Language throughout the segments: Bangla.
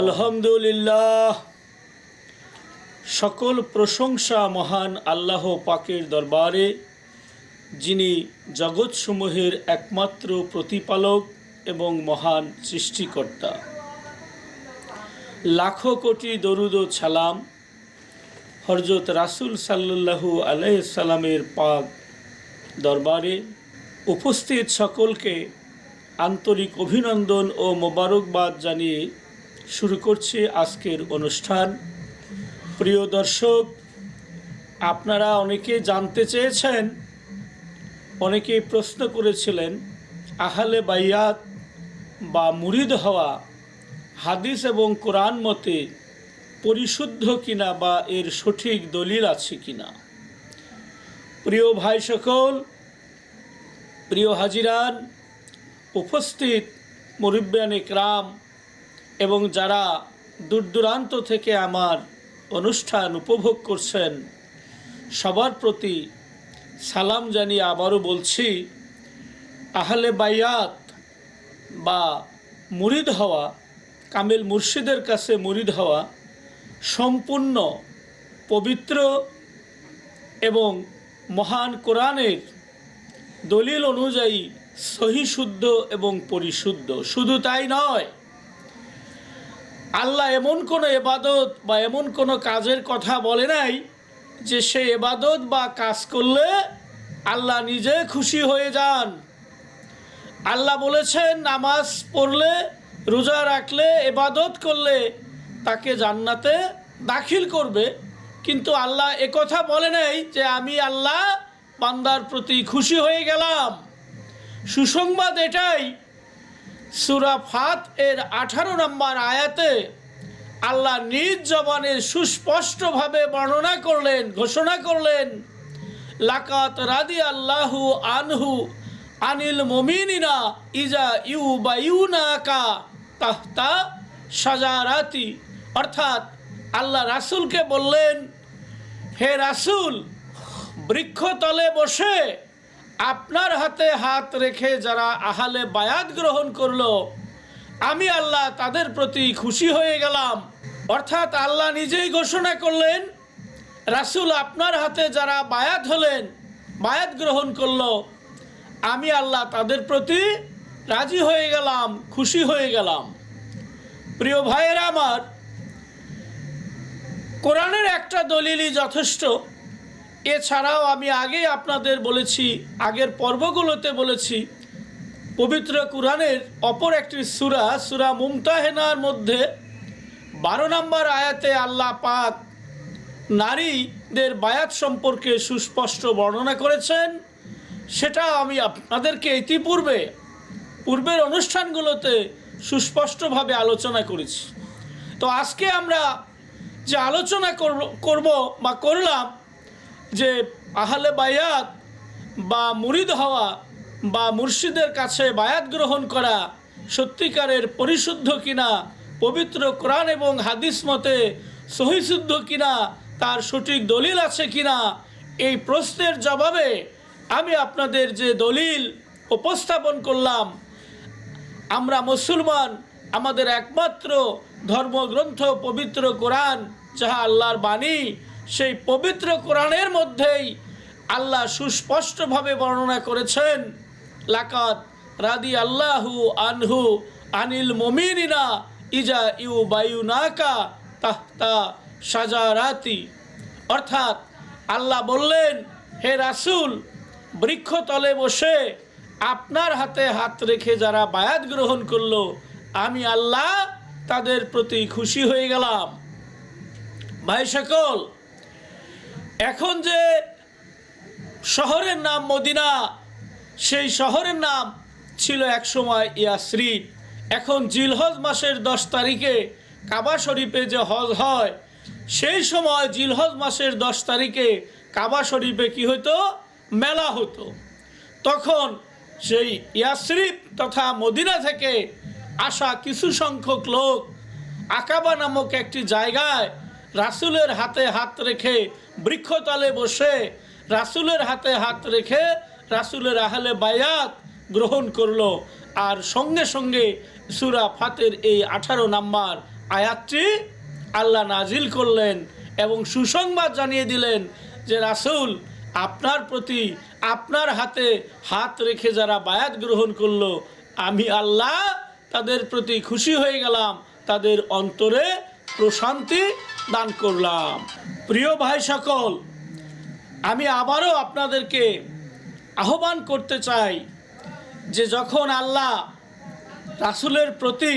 আলহামদুলিল্লাহ। সকল প্রশংসা মহান আল্লাহ পাকের দরবারে, যিনি জগৎসমূহের একমাত্র প্রতিপালক এবং মহান সৃষ্টিকর্তা। লাখো কোটি দরুদ ছালাম হরজত রাসুল সাল্লাল্লাহু আলাইসাল্লামের পাক দরবারে উপস্থিত সকলকে আন্তরিক অভিনন্দন ও মোবারকবাদ জানিয়ে শুরু করছি আজকের অনুষ্ঠান। প্রিয় দর্শক, আপনারা অনেকে জানতে চেয়েছেন, অনেকেই প্রশ্ন করেছিলেন, আহলে বাইয়াত বা মুরিদ হওয়া হাদিস এবং কোরআন মতে পরিশুদ্ধ কিনা বা এর সঠিক দলিল আছে কিনা? প্রিয় ভাই সকল, প্রিয় হাজিরান, উপস্থিত মুরিব্বান ইকরাম এবং যারা দূর দূরান্ত থেকে আমার অনুষ্ঠান উপভোগ করছেন, সবার প্রতি সালাম জানিয়ে আবারও বলছি, আহলে বাইয়াত বা মুরিদ হওয়া, কামিল মুর্শিদের কাছে মুরিদ হওয়া সম্পূর্ণ পবিত্র এবং মহান কোরআনের দলিল অনুযায়ী সহিশুদ্ধ এবং পরিশুদ্ধ। শুধু তাই নয় আল্লাহ এমন কোনো এবাদত বা এমন কোনো কাজের কথা বলে নাই যে সে এবাদত বা কাজ করলে আল্লাহ নিজে খুশি হয়ে যান। আল্লাহ বলেছেন, নামাজ পড়লে, রোজা রাখলে, এবাদত করলে তাকে জান্নাতে দাখিল করবে। কিন্তু আল্লাহ একথা বলে নাই যে আমি আল্লাহ বান্দার প্রতি খুশি হয়ে গেলাম। সুসংবাদ এটাই সুরা ফাত এর আঠারো নম্বর আয়াতে আল্লাহ নিজ জবানে সুস্পষ্টভাবে বর্ণনা করলেন, ঘোষণা করলেন, লাকাত রাদি আল্লাহু আনহু আনিল মমিনিনা ইজা ইউ বা ইউ নাকা তাহতা সাজারাতি অর্থাৎ আল্লাহ রাসুলকে বললেন, হে রাসুল, বৃক্ষতলে বসে আপনার হাতে হাত রেখে যারা আহালে বায়াত গ্রহণ করল, আমি আল্লাহ তাদের প্রতি খুশি হয়ে গেলাম। অর্থাৎ আল্লাহ নিজেই ঘোষণা করলেন, রাসুল আপনার হাতে যারা বায়াত হলেন, বায়াত গ্রহণ করল, আমি আল্লাহ তাদের প্রতি রাজি হয়ে গেলাম, খুশি হয়ে গেলাম। প্রিয় ভাইয়েরা আমার, কোরআনের একটা দলিলই যথেষ্ট। এছাড়াও আমি আগে আপনাদের বলেছি, আগের পর্বগুলোতে বলেছি, পবিত্র কোরআনের অপর একটি সুরা সুরা মুমতাহেনার মধ্যে বারো নম্বর আয়াতে আল্লাহ পাক নারীদের বায়াত সম্পর্কে সুস্পষ্ট বর্ণনা করেছেন। সেটা আমি আপনাদেরকে ইতিপূর্বে, পূর্বের অনুষ্ঠানগুলোতে সুস্পষ্টভাবে আলোচনা করেছি। তো আজকে আমরা যে আলোচনা করব করব বা করলাম যে আহলে বায়াত বা মুরিদ হওয়া বা মুর্শিদের কাছে বায়াত গ্রহণ করা সত্যিকারের পরিশুদ্ধ কিনা, পবিত্র কোরআন এবং হাদিস মতে সহিশুদ্ধ কিনা, তার সঠিক দলিল আছে কিনা, এই প্রশ্নের জবাবে আমি আপনাদের যে দলিল উপস্থাপন করলাম, আমরা মুসলমান, আমাদের একমাত্র ধর্মগ্রন্থ পবিত্র কোরআন, যাহা আল্লাহর বাণী সেই পবিত্র কোরআনের মধ্যেই আল্লাহ সুস্পষ্টভাবে বর্ণনা করেছেন লাকাত রাদি আল্লাহু আনহু আনিল মমিনা ইজা ইউ বায়ু নাকা তাহতা সাজারাতি অর্থাৎ আল্লাহ বললেন, হে রাসুল বৃক্ষতলে বসে আপনার হাতে হাত রেখে যারা বায়াত গ্রহণ করল, আমি আল্লাহ তাদের প্রতি খুশি হয়ে গেলাম। ভাই সকল এখন যে শহরের নাম মদিনা, সেই শহরের নাম ছিল একসময় ইয়াসরিফ এখন জিলহজ মাসের দশ তারিখে কাবা শরীফে যে হজ হয়, সেই সময় জিলহজ মাসের দশ তারিখে কাবা শরীফে কি হতো মেলা হতো তখন সেই ইয়াসরিফ তথা মদিনা থেকে আসা কিছু সংখ্যক লোক আকাবা নামক একটি জায়গায় রাসুলের হাতে হাত রেখে বৃক্ষতলে বসে, রাসুলের হাতে হাত রেখে রাসুলের আহলে বায়াত গ্রহণ করল। আর সঙ্গে সঙ্গে সুরা ফাতের এই আঠারো নাম্বার আয়াতটি আল্লাহ নাজিল করলেন এবং সুসংবাদ জানিয়ে দিলেন যে, রাসূল, আপনার প্রতি আপনার হাতে হাত রেখে যারা বায়াত গ্রহণ করল, আমি আল্লাহ তাদের প্রতি খুশি হয়ে গেলাম। তাদের অন্তরে প্রশান্তি দান করলাম। প্রিয় ভাই সকল, আমি আবারও আপনাদেরকে আহ্বান করতে চাই যে যখন আল্লাহ রাসূলের প্রতি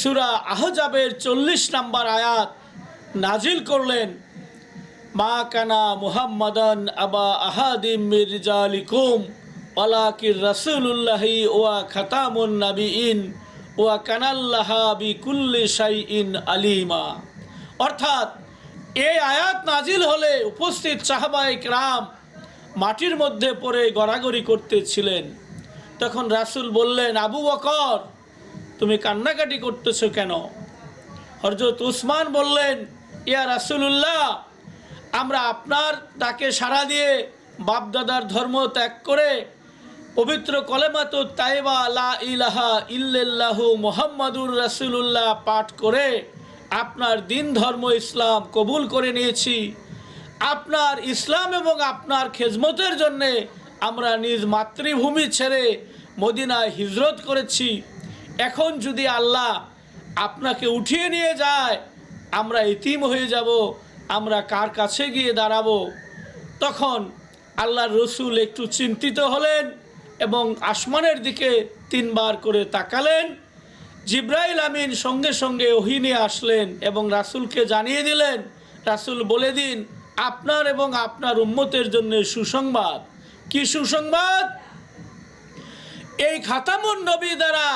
সুরা আহজাবের চল্লিশ নাম্বার আয়াত নাজিল করলেন, মা কানা মুহাম্মাদান আবা আহাদিম মির্জালিকুম ওয়ালাকির রাসূলুল্লাহি ওয়া খাতামুন নাবি ইন ওয়া কানাল্লাহা বিকুল্লি শাইইন আলিমা। অর্থাৎ এই আয়াত নাজিল হলে উপস্থিত সাহাবায়ে রাম মাটির মধ্যে পড়ে গড়াগড়ি করতেছিলেন। তখন রাসূল বললেন, আবু বকর, তুমি কান্নাকাটি করতেছো কেন? হরজত উসমান বললেন, ইয়া রাসূলুল্লাহ, আমরা আপনার তাকে সাড়া দিয়ে বাপদাদার ধর্ম ত্যাগ করে পবিত্র কলেমাতু তাইবা লা ইলাহা ইল্লাল্লাহু মুহাম্মাদুর রাসূলুল্লাহ পাঠ করে আপনার দিন ধর্ম ইসলাম কবুল করে নিয়েছি। আপনার ইসলাম এবং আপনার খেজমতের জন্যে আমরা নিজ মাতৃভূমি ছেড়ে মদিনায় হিজরত করেছি। এখন যদি আল্লাহ আপনাকে উঠিয়ে নিয়ে যায়, আমরা ইতিম হয়ে যাব, আমরা কার কাছে গিয়ে দাঁড়াবো? তখন আল্লাহর রসুল একটু চিন্তিত হলেন এবং আসমানের দিকে তিনবার করে তাকালেন। জিব্রাইল আমিন সঙ্গে সঙ্গে ওহি নিয়ে আসলেন এবং রাসূলকে জানিয়ে দিলেন, রাসূল বলে দিন, আপনার এবং আপনার উম্মতের জন্য সুসংবাদ। কি সুসংবাদ? এই খাতামুন নবী দ্বারা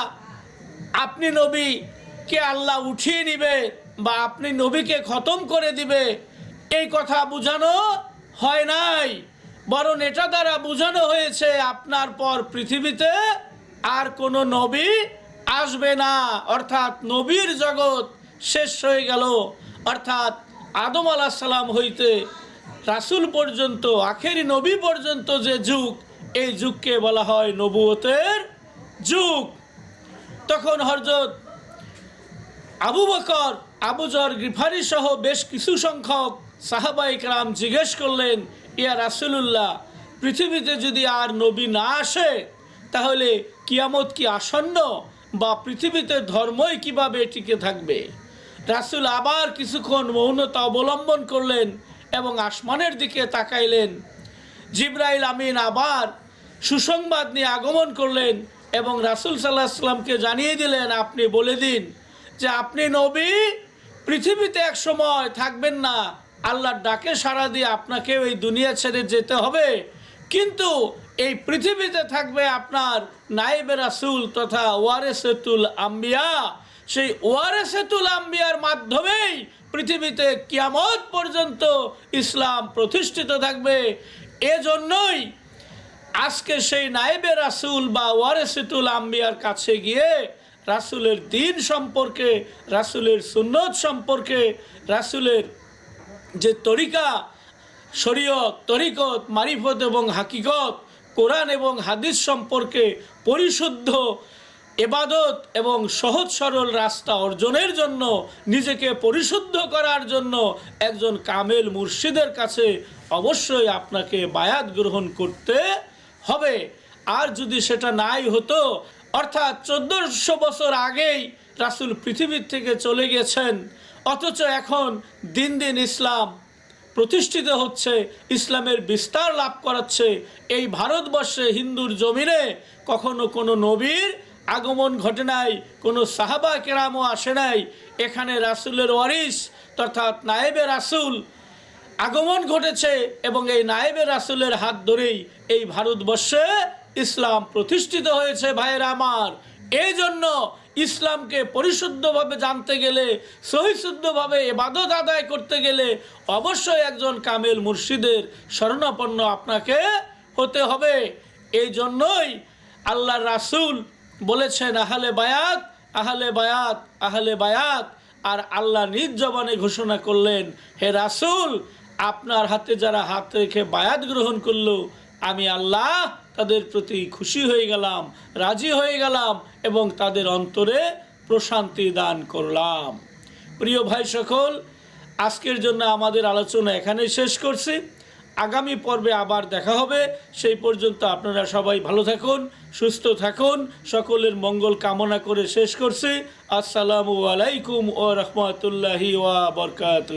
আপনি নবীকে আল্লাহ উঠিয়ে নিবে বা আপনি নবীকে খতম করে দিবে, এই কথা বোঝানো হয় নাই। বরং এটা দ্বারা বোঝানো হয়েছে, আপনার পর পৃথিবীতে আর কোনো নবী আসবে না। অর্থাৎ নবীর জগৎ শেষ হয়ে গেল। অর্থাৎ আদম আলাহ সালাম হইতে রাসূল পর্যন্ত, আখেরি নবী পর্যন্ত যে যুগ, এই যুগকে বলা হয় নবুয়তের যুগ। তখন হরজত আবু বকর আবুজর গ্রিফারি সহ বেশ কিছু সংখ্যক সাহাবাই রাম জিজ্ঞেস করলেন, ইয়া রাসূলুল্লাহ, পৃথিবীতে যদি আর নবী না আসে, তাহলে কিয়ামত কি আসন্ন? বা পৃথিবীতে ধর্মই কীভাবে টিকে থাকবে? রাসূল আবার কিছুক্ষণ মৌনতা অবলম্বন করলেন এবং আসমানের দিকে তাকাইলেন। জিব্রাইল আমিন আবার সুসংবাদ নিয়ে আগমন করলেন এবং রাসূল সাল্লাহ সাল্লামকে জানিয়ে দিলেন, আপনি বলে দিন যে আপনি নবী, পৃথিবীতে এক সময় থাকবেন না। আল্লাহর ডাকে সাড়া দিয়ে আপনাকে ওই দুনিয়া ছেড়ে যেতে হবে। কিন্তু এই পৃথিবীতে থাকবে আপনার নাইবে রাসুল তথা ওয়ারেসেতুল আম্বিয়া। সেই ওয়ারেসেতুল আম্বিয়ার মাধ্যমেই পৃথিবীতে কিয়ামত পর্যন্ত ইসলাম প্রতিষ্ঠিত থাকবে। এজন্যই আজকে সেই নায়েবে রাসুল বা ওয়ারেসিতুল আম্বিয়ার কাছে গিয়ে রাসুলের দিন সম্পর্কে, রাসুলের সুন্নত সম্পর্কে, রাসুলের যে তরিকা শরীয়ত, তরিকত, মারিফত এবং হাকিকত, কোরআন এবং হাদিস সম্পর্কে পরিশুদ্ধ এবাদত এবং সহজ সরল রাস্তা অর্জনের জন্য, নিজেকে পরিশুদ্ধ করার জন্য একজন কামেল মুর্শিদের কাছে অবশ্যই আপনাকে বায়াত গ্রহণ করতে হবে। আর যদি সেটা নাই হতো, অর্থাৎ চোদ্দশো বছর আগেই রাসূল পৃথিবীর থেকে চলে গেছেন, অথচ এখন দিন দিন ইসলাম প্রতিষ্ঠিত হচ্ছে, ইসলামের বিস্তার লাভ করাচ্ছে। এই ভারতবর্ষে হিন্দুর জমিনে কখনো কোনো নবীর আগমন ঘটে নাই, কোনো সাহাবা কেরামও আসে নাই। এখানে রাসূলের ওয়ারিস অর্থাৎ নায়েবে রাসূল আগমন ঘটেছে এবং এই নায়েবে রাসূলের হাত ধরেই এই ভারতবর্ষে ইসলাম প্রতিষ্ঠিত হয়েছে, ভাইয়েরা আমার। এই জন্য ইসলামকে পরিশুদ্ধভাবে জানতে গেলে, সহিশুদ্ধভাবে এবাদত আদায় করতে গেলে অবশ্যই একজন কামেল মুর্শিদের শরণাপন্ন আপনাকে হতে হবে। এই জন্যই আল্লাহ রাসূল বলেছেন, আহলে বায়াত আহলে বায়াত আহলে বায়াত। আর আল্লাহ নিজ জবানে ঘোষণা করলেন, হে রাসূল, আপনার হাতে যারা হাত রেখে বায়াত গ্রহণ করল, আমি আল্লাহ তাদের প্রতি খুশি হয়ে গেলাম, রাজি হয়ে গেলাম এবং তাদের অন্তরে প্রশান্তি দান করলাম। প্রিয় ভাই সকল, আজকের জন্য আমাদের আলোচনা এখানেই শেষ করছি। আগামী পর্বে আবার দেখা হবে। সেই পর্যন্ত আপনারা সবাই ভালো থাকুন, সুস্থ থাকুন। সকলের মঙ্গল কামনা করে শেষ করছি। আসসালামু আলাইকুম ও রহমতুল্লাহি ওয়া বরকাত